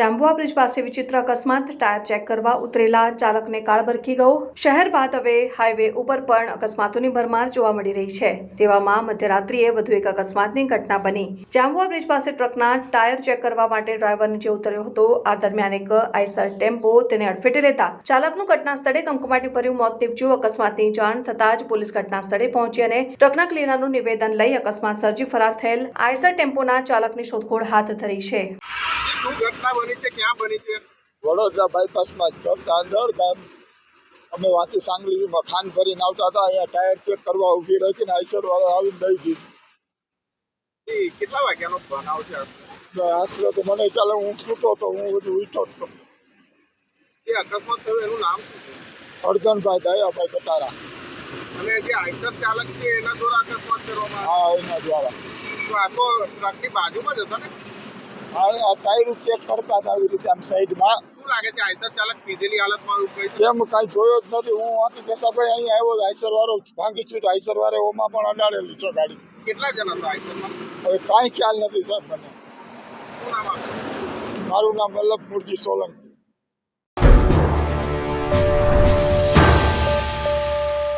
Jhabua bridge પાસે વિચિત્ર અકસ્માત, ટાયર ચેક કરવા ઉતરેલા ચાલકને કાળ બરકી ગયો. શહેર બાદ હવે હાઈવે ઉપર પણ અકસ્માતોની ભરમાર જોવા મળી રહી છે. તેવામાં મધ્યરાત્રિએ વધુ એક અકસ્માતની ઘટના બની. જાંબુઆ બ્રિજ પાસે ટ્રકના ટાયર ચેક કરવા માટે ડ્રાઈવર નીચે ઉતર્યો હતો. આ દરમિયાન એક આઈસર ટેમ્પો તેને અડફેટે લેતા ચાલકનું ઘટના સ્થળે કંકમાટી ભર્યું મોત નીપજ્યું. અકસ્માતની જાણ થતાં જ પોલીસ ઘટના સ્થળે પહોંચી અને ટ્રકના ક્લીનરનું નિવેદન લઈ અકસ્માત સર્જી ફરાર થયેલ આઈસર ટેમ્પોના ચાલકની શોધખોળ હાથ ધરી છે. શું ઘટના બની છે? ક્યાં બની છે? વડોદરા બાયપાસમાં જ ઘર અંદર ગામ. અમે વાંચી સાંગલીમાં ખાન ભરીને આવતા હતા. અહીંયા ટાયર ચેક કરવા ઊભી રાખીને આઈસર વાળો આવીને દઈ દીધી. કેટલા વાગ્યાનો બનાવ છે? આશરે તો મને ચાલે હું છૂટો તો હું બધું ઉઠો જ તો. જે અકસ્માત થયો એનું નામ શું છે? અર્જનભાઈ દયાભાઈ કટારા. અને જે આઈસર ચાલક છે એના દ્વારા અકસ્માત કરવામાં હા એના દ્વારા. તો આ તો ટ્રકની બાજુમાં જ હતા ને? આ ટાયર ચેક કરતા હતા આવી રીતે આમ સાઈડમાં શું લાગે છે આઈસર ચાલક પીધેલી હાલતમાં એમ કાંઈ જોયો જ નથી. હું આથી પેશા ભાઈ અહીંયા આવ્યો આઈસર વાળો. ભાંગી છું આઈસર વાળે ઓમાં પણ અડાડેલી છે ગાડી. કેટલા જણા હતા આઈસરમાં હવે કાંઈ ખ્યાલ નથી સાહેબ મને. મારું નામ વલ્લભ મુરજી સોલંકી.